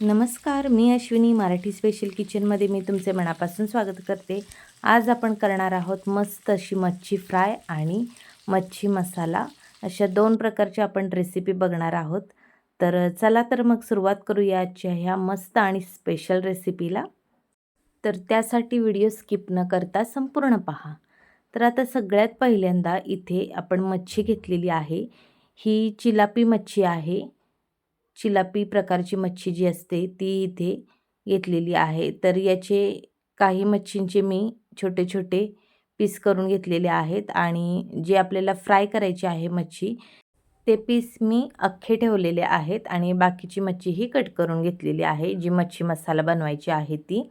नमस्कार मी अश्विनी मराठी स्पेशल किचनमध्ये मी तुमचे मनापासून स्वागत करते. आज आपण करणार आहोत मस्त अशी मच्छी फ्राय आणि मच्छी मसाला. अशा दोन प्रकारच्या आपण रेसिपी बघणार आहोत. तर चला तर मग सुरुवात करूया आजच्या ह्या मस्त आणि स्पेशल रेसिपीला तर त्यासाठी व्हिडिओ स्किप न करता संपूर्ण पहा. तर आता सगळ्यात पहिल्यांदा इथे आपण मच्छी घेतलेली आहे. ही चिलापी मच्छी आहे. चिलापी प्रकारची मच्छी जी असते ती इथे घेतलेली आहे. तर याचे काही मच्छींचे मी छोटे छोटे पीस करून घेतलेले आहेत आणि जे आपल्याला फ्राय करायची आहे मच्छी ते पीस मी अख्खे ठेवलेले आहेत आणि बाकीची मच्छी ही कट करून घेतलेली आहे जी मच्छी मसाला बनवायची आहे ती.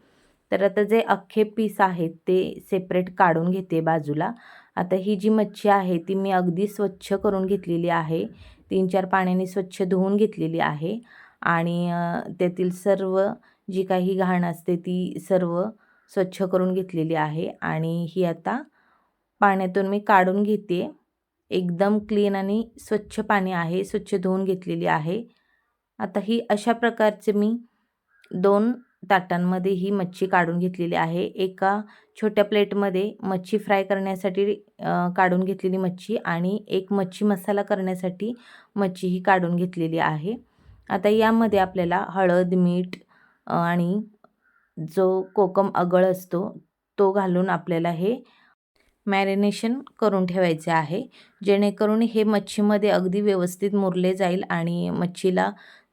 तर आता जे अख्खे पीस आहेत ते सेपरेट काढून घेते बाजूला. आता ही जी मच्छी आहे ती मी अगदी स्वच्छ करून घेतलेली आहे. तीन चार पाण्याने स्वच्छ धुवून घेतलेली आहे आणि त्यातील सर्व जी काही घाण असते ती सर्व स्वच्छ करून घेतलेली आहे आणि ही आता पाण्यातून मी काढून घेते. एकदम क्लीन आणि स्वच्छ पाणी आहे स्वच्छ धुवून घेतलेली आहे. आता ही अशा प्रकारचे मी दोन ताटांमध्ये ही मच्छी काढून घेतलेली आहे. एका छोट्या प्लेटमध्ये मच्छी फ्राय करण्यासाठी काढून घेतलेली मच्छी आणि एक मच्छी मसाला करण्यासाठी मच्छी ही काढून घेतलेली आहे. आता यामध्ये आपल्याला हळद मीठ आणि जो कोकम अगळ असतो तो घालून आपल्याला हे मॅरिनेशन करून ठेवायचे आहे. जेणेकरून हे मच्छीमध्ये अगदी व्यवस्थित मुरले जाईल आणि मच्छीला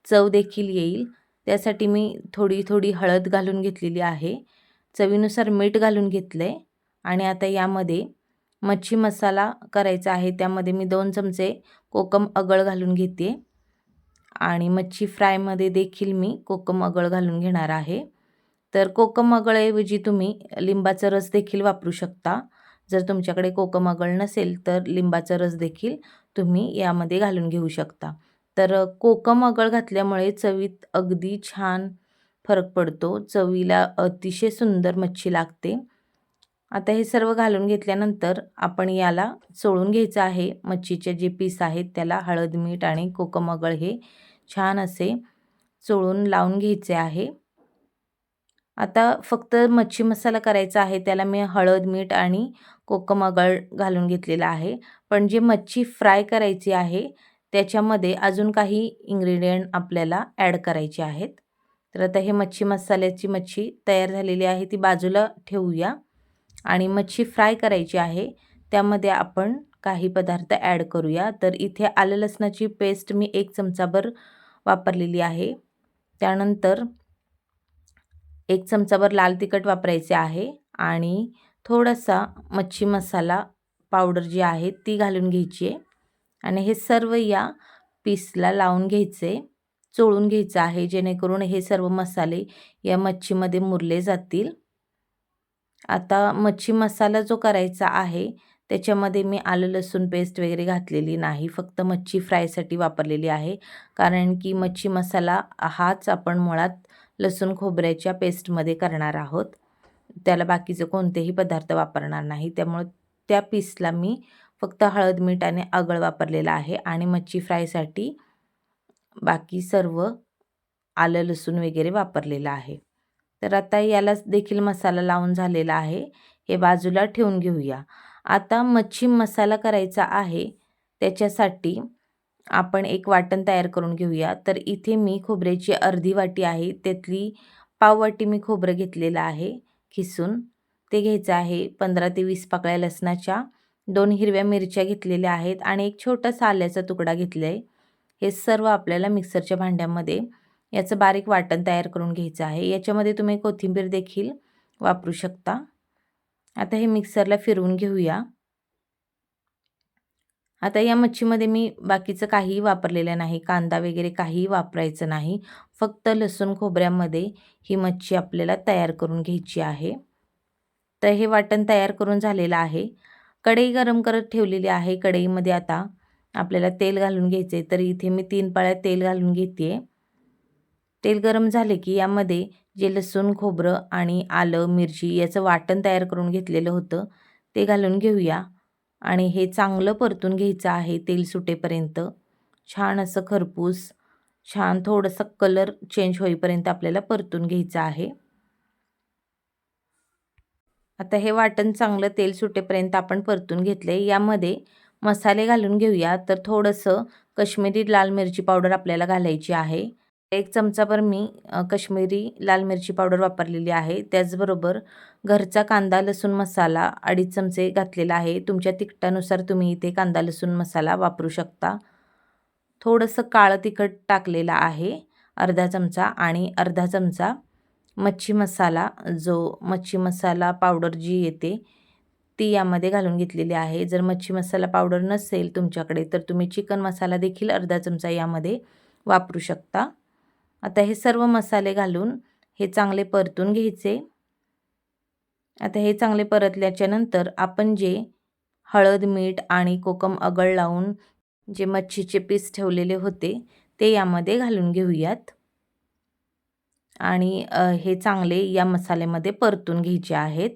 चव देखील येईल. त्यासाठी मी थोडी थोडी हळद घालून घेतलेली आहे. चवीनुसार मीठ घालून घेतलं आहे आणि आता यामध्ये मच्छी मसाला करायचा आहे. त्यामध्ये मी दोन चमचे कोकम अगळ घालून घेते. आणि मच्छी फ्रायमध्ये देखील मी कोकम अगळ घालून घेणार आहे. तर कोकम अगळऐवजी तुम्ही लिंबाचा रस देखील वापरू शकता. जर तुमच्याकडे कोकम अगळ नसेल तर लिंबाचा रस देखील तुम्ही यामध्ये घालून घेऊ शकता. तर कोकम अगळ घातल्यामुळे चवीत अगदी छान फरक पडतो. चवीला अतिशय सुंदर मच्छी लागते. आता हे सर्व घालून घेतल्यानंतर आपण याला चोळून घ्यायचं आहे. मच्छीचे जे पीस आहेत त्याला हळद मीठ आणि कोकम अगळ हे छान असे चोळून लावून घ्यायचे आहे. आता फक्त मच्छी मसाला करायचा आहे त्याला मी हळद मीठ आणि कोकम अगळ घालून घेतलेला आहे. पण जे मच्छी फ्राय करायची आहे त्याच्यामध्ये अजून काही इंग्रेडियंट आपल्याला ॲड करायचे आहेत. तर आता हे मच्छी मसाल्याची मच्छी तयार झालेली आहे ती बाजूला ठेवूया. आणि मच्छी फ्राय करायची आहे त्यामध्ये आपण काही पदार्थ ॲड करूया. तर इथे आलं लसणाची पेस्ट मी एक चमचाभर वापरलेली आहे. त्यानंतर एक चमचाभर लाल तिखट वापरायचे आहे. आणि थोडासा मच्छी मसाला पावडर जी आहे ती घालून घ्यायची आहे. आणि हे सर्व या पीसला लावून घ्यायचे चोळून घ्यायचं आहे जेणेकरून हे सर्व मसाले या मच्छीमध्ये मुरले जातील. आता मच्छी मसाला जो करायचा आहे त्याच्यामध्ये मी आलं लसूण पेस्ट वगैरे घातलेली नाही फक्त मच्छी फ्रायसाठी वापरलेली आहे. कारण की मच्छी मसाला हाच आपण मुळात लसूण खोबऱ्याच्या पेस्टमध्ये करणार आहोत. त्याला बाकीचे कोणतेही पदार्थ वापरणार नाही. त्यामुळं त्या पीसला मी फक्त हळद मीठ आणि आगळ वापरलेला आहे. आणि मच्छी फ्रायसाठी बाकी सर्व आलं लसूण वगैरे वापरलेलं आहे. तर आता याला देखील मसाला लावून झालेला आहे. हे बाजूला ठेवून घेऊया. आता मच्छी मसाला करायचा आहे. त्याच्यासाठी आपण एक वाटण तयार करून घेऊया. तर इथे मी खोबऱ्याची अर्धी वाटी आहे. त्यातली पाववाटी मी खोबरं घेतलेलं आहे. खिसून. ते घ्यायचं आहे पंधरा ते वीस पाकळ्या लसणाच्या. दोन हिरव्या मिरच्या घेतलेल्या आहेत आणि एक छोटासा आल्याचा तुकडा घेतला आहे हे सर्व आपल्याला मिक्सरच्या भांड्यामध्ये याचं बारीक वाटण तयार करून घ्यायचं आहे. याच्यामध्ये तुम्ही कोथिंबीर देखील वापरू शकता. आता हे मिक्सरला फिरवून घेऊया. आता या मच्छीमध्ये मी बाकीचं काहीही वापरलेलं नाही. कांदा वगैरे काहीही वापरायचं नाही. फक्त लसूण खोबऱ्यामध्ये ही मच्छी आपल्याला तयार करून घ्यायची आहे. तर हे वाटण तयार करून झालेलं आहे. कढई गरम करत ठेवलेली आहे. कढईमध्ये आता आपल्याला तेल घालून घ्यायचे तर इथे मी तीन पाळ्या तेल घालून घेते तेल गरम झाले की यामध्ये जे लसूण खोबरं आणि आलं मिरची याचं वाटण तयार करून घेतलेलं होतं. ते घालून घेऊया. आणि हे चांगलं परतून घ्यायचं आहे तेल सुटेपर्यंत. छान असं खरपूस छान थोडंसं कलर चेंज होईपर्यंत आपल्याला परतून घ्यायचं आहे. आता हे वाटण चांगलं तेल सुटेपर्यंत आपण परतून घेतले यामध्ये मसाले घालून घेऊया. तर थोडंसं कश्मीरी लाल मिरची पावडर आपल्याला घालायची आहे. एक चमचाभर मी कश्मीरी लाल मिरची पावडर वापरलेली आहे. त्याचबरोबर घरचा कांदा लसूण मसाला अडीच चमचे घातलेला आहे. तुमच्या तिखटानुसार तुम्ही इथे कांदा लसूण मसाला वापरू शकता. थोडंसं काळं तिखट टाकलेलं आहे. अर्धा चमचा आणि अर्धा चमचा मच्छी मसाला जो मच्छी मसाला पावडर जी येते ती यामध्ये घालून घेतलेली आहे. जर मच्छी मसाला पावडर नसेल तुमच्याकडे तर तुम्ही चिकन मसाला देखील अर्धा चमचा यामध्ये वापरू शकता. आता हे सर्व मसाले घालून हे चांगले परतून घ्यायचे. आता हे चांगले परतल्याच्या नंतर आपण जे हळद मीठ आणि कोकम अगळ लावून जे मच्छीचे पीस ठेवलेले होते ते यामध्ये घालून घेऊयात. आणि हे चांगले या मसाल्यामध्ये परतून घ्यायचे आहेत.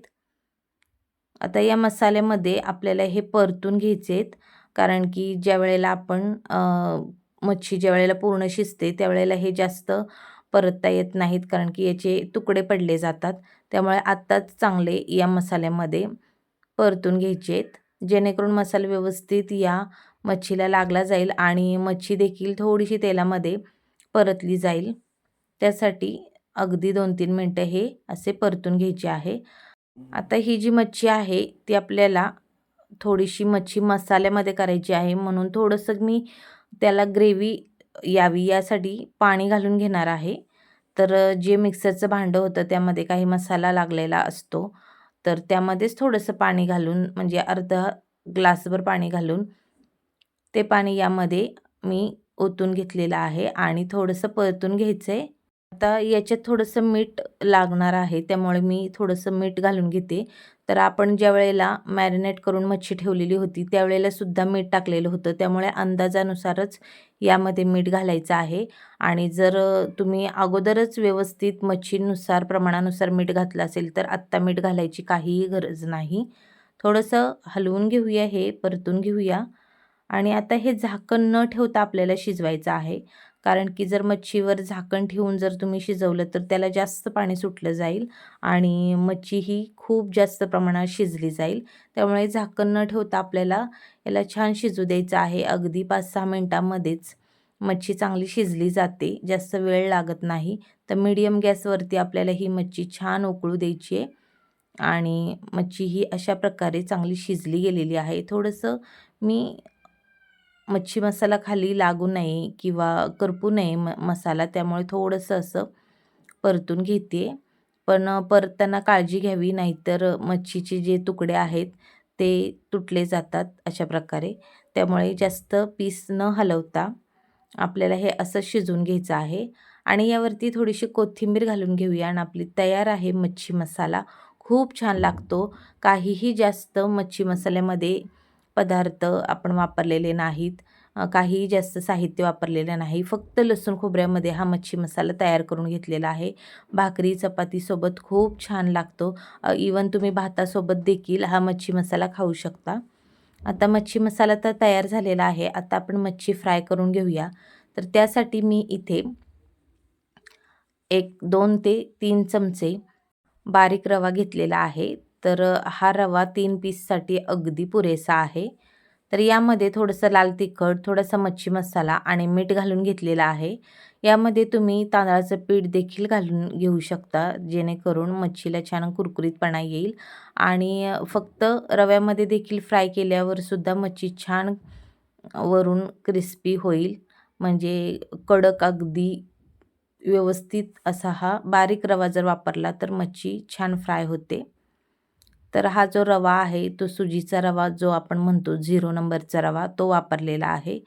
आता या मसाल्यामध्ये आपल्याला हे परतून घ्यायचे आहेत कारण की ज्या वेळेला आपण मच्छी ज्या वेळेला पूर्ण शिजते त्यावेळेला हे जास्त परतता येत नाहीत कारण की याचे तुकडे पडले जातात. त्यामुळे आत्ताच चांगले या मसाल्यामध्ये परतून घ्यायचे आहेत. जेणेकरून मसाला व्यवस्थित या मच्छीला लागला जाईल आणि मच्छी देखील थोडीशी तेलामध्ये परतली जाईल. त्यासाठी अगदी दोन तीन मिनटं हे असे परतून घ्यायचे आहे. आता ही जी मच्छी आहे ती आपल्याला थोडीशी मच्छी मसाल्यामध्ये करायची आहे. म्हणून थोडंसं मी त्याला ग्रेव्ही यावी यासाठी पाणी घालून घेणार आहे. तर जे मिक्सरचं भांडं होतं त्यामध्ये काही मसाला लागलेला असतो. तर त्यामध्येच थोडंसं पाणी घालून म्हणजे अर्धा ग्लासभर पाणी घालून ते पाणी यामध्ये मी ओतून घेतलेलं आहे आणि थोडंसं परतून घ्यायचं आहे आता याच्यात थोडंसं मीठ लागणार आहे त्यामुळे मी थोडंसं मीठ घालून घेते. तर आपण ज्या वेळेला मॅरिनेट करून मच्छी ठेवलेली होती त्यावेळेला सुद्धा मीठ टाकलेलं होतं. त्यामुळे अंदाजानुसारच यामध्ये मीठ घालायचं आहे. आणि जर तुम्ही अगोदरच व्यवस्थित मच्छीनुसार प्रमाणानुसार मीठ घातलं असेल तर आत्ता मीठ घालायची काहीही गरज नाही. थोडंसं हलवून घेऊया हे परतून घेऊया. आणि आता हे झाकण न ठेवता आपल्याला शिजवायचं आहे. कारण की जर मच्छीवर झाकण ठेवून जर तुम्ही शिजवलं तर त्याला जास्त पाणी सुटलं जाईल आणि मच्छी ही खूप जास्त प्रमाणात शिजली जाईल. त्यामुळे झाकण न ठेवता आपल्याला याला छान शिजू द्यायचं आहे. अगदी पाच सहा मिनटामध्येच मच्छी चांगली शिजली जाते. जास्त वेळ लागत नाही. तर मीडियम गॅसवरती आपल्याला ही मच्छी छान उकळू द्यायची आहे. आणि मच्छी ही अशा प्रकारे चांगली शिजली गेलेली आहे. थोडंसं मी मच्छी मसाला खाली लागू नये किंवा करपू नये म मसाला त्यामुळे थोडंसं असं परतून घेते. पण परतताना काळजी घ्यावी नाहीतर मच्छीचे जे तुकडे आहेत ते तुटले जातात अशा प्रकारे. त्यामुळे जास्त पीस न हलवता आपल्याला हे असं शिजवून घ्यायचं आहे. आणि यावरती थोडीशी कोथिंबीर घालून घेऊया आणि आपली तयार आहे मच्छी मसाला खूप छान लागतो. काहीही जास्त मच्छी मसाल्यामध्ये पदार्थ आपण वापरलेले नाहीत. काहीही जास्त साहित्य वापरलेलं नाही. फक्त लसूण खोबऱ्यामध्ये हा मच्छी मसाला तयार करून घेतलेला आहे. भाकरी चपातीसोबत खूप छान लागतो. इवन तुम्ही भातासोबत देखील हा मच्छी मसाला खाऊ शकता. आता मच्छी मसाला तर तयार झालेला आहे. आता आपण मच्छी फ्राय करून घेऊया. तर त्यासाठी मी इथे एक दोन ते तीन चमचे बारीक रवा घेतलेला आहे. तर हा रवा तीन पीससाठी अगदी पुरेसा आहे. तर यामध्ये थोडंसं लाल तिखट थोडासा मच्छी मसाला आणि मीठ घालून घेतलेला आहे. यामध्ये तुम्ही तांदळाचं पीठ देखील घालून घेऊ शकता जेणेकरून मच्छीला छान कुरकुरीतपणा येईल. आणि फक्त रव्यामध्ये देखील फ्राय केल्यावरसुद्धा मच्छी छान वरून क्रिस्पी होईल. म्हणजे कडक अगदी व्यवस्थित असा हा बारीक रवा जर वापरला तर मच्छी छान फ्राय होते. तर हा जो रवा आहे तो सुजीचा रवा जो आपण म्हणतो झिरो नंबरचा रवा तो वापरलेला आहे.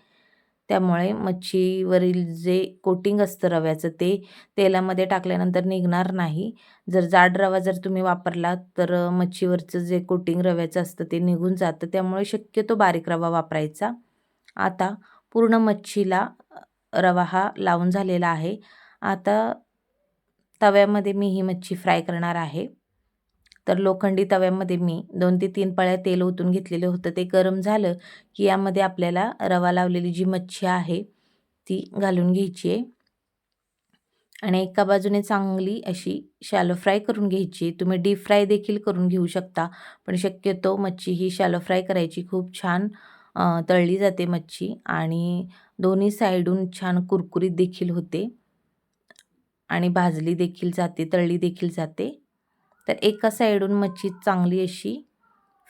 त्यामुळे मच्छीवरील जे कोटिंग असतं रव्याचं ते तेलामध्ये टाकल्यानंतर निघणार नाही. जर जाड रवा जर तुम्ही वापरला तर मच्छीवरचं जे कोटिंग रव्याचं असतं ते निघून जातं. त्यामुळे शक्यतो बारीक रवा वापरायचा. आता पूर्ण मच्छीला रवा हा लावून झालेला आहे. आता तव्यामध्ये मी ही मच्छी फ्राय करणार आहे. तर लोखंडी तव्यामध्ये मी दोन ते तीन पळ्या तेल ओतून घेतलेलं होतं. ते गरम झालं की यामध्ये आपल्याला रवा लावलेली जी मच्छी आहे ती घालून घ्यायची आहे. आणि एका बाजूने चांगली अशी शॅलो फ्राय करून घ्यायची तुम्ही डीप फ्राय देखील करून घेऊ शकता पण शक्यतो मच्छी ही शॅलो फ्राय करायची. खूप छान तळली जाते मच्छी आणि दोन्ही साईडून छान कुरकुरीत देखील होते. आणि भाजली देखील जाते तळली देखील जाते. तर एका साईडून मच्छी चांगली अशी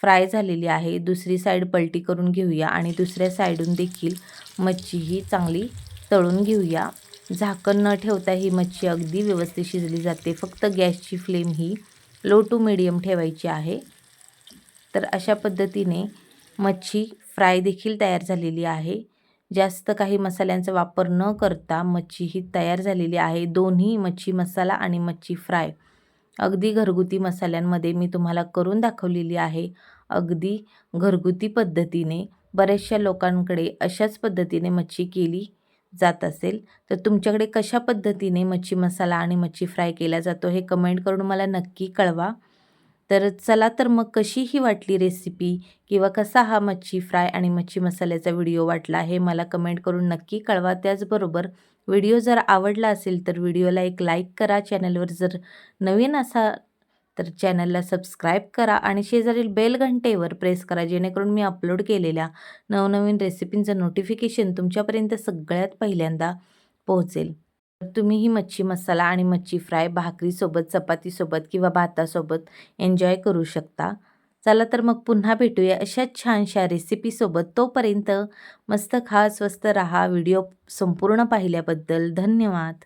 फ्राय झालेली आहे. दुसरी साईड पलटी करून घेऊया आणि दुसऱ्या साईडून देखील मच्छी ही चांगली तळून घेऊया. झाकण न ठेवता ही मच्छी अगदी व्यवस्थित शिजली जाते. फक्त गॅसची फ्लेम ही लो टू मिडियम ठेवायची आहे. तर अशा पद्धतीने मच्छी फ्राय देखील तयार झालेली आहे. जास्त काही मसाल्यांचा वापर न करता मच्छी ही तयार झालेली आहे. दोन्ही मच्छी मसाला आणि मच्छी फ्राय. अगदी घरगुती मसाल्यांमध्ये मी तुम्हाला करून दाखवलेली आहे. अगदी घरगुती पद्धतीने बऱ्याचशा लोकांकडे अशाच पद्धतीने मच्छी केली जात असेल. तर तुमच्याकडे कशा पद्धतीने मच्छी मसाला आणि मच्छी फ्राय केला जातो हे कमेंट करून मला नक्की कळवा. तर चला तर मग कशी ही वाटली रेसिपी किंवा कसा हा मच्छी फ्राय आणि मच्छी मसाल्याचा व्हिडिओ वाटला हे मला कमेंट करून नक्की कळवा. त्याचबरोबर व्हिडिओ जर आवडला असेल तर व्हिडिओला एक लाईक करा. चॅनलवर जर नवीन असा तर चॅनलला सबस्क्राईब करा आणि शेजारील बेल घंटेवर प्रेस करा जेणेकरून मी अपलोड केलेल्या नवनवीन रेसिपींचं नोटिफिकेशन तुमच्यापर्यंत सगळ्यात पहिल्यांदा पोहोचेल. तुम्ही ही मच्छी मसाला आणि मच्छी फ्राय भाकरीसोबत चपातीसोबत किंवा भातासोबत एन्जॉय करू शकता. चला तर मग पुन्हा भेटूया अशाच छानशा रेसिपीसोबत तोपर्यंत मस्त खा स्वस्त रहा व्हिडिओ संपूर्ण पाहिल्याबद्दल धन्यवाद.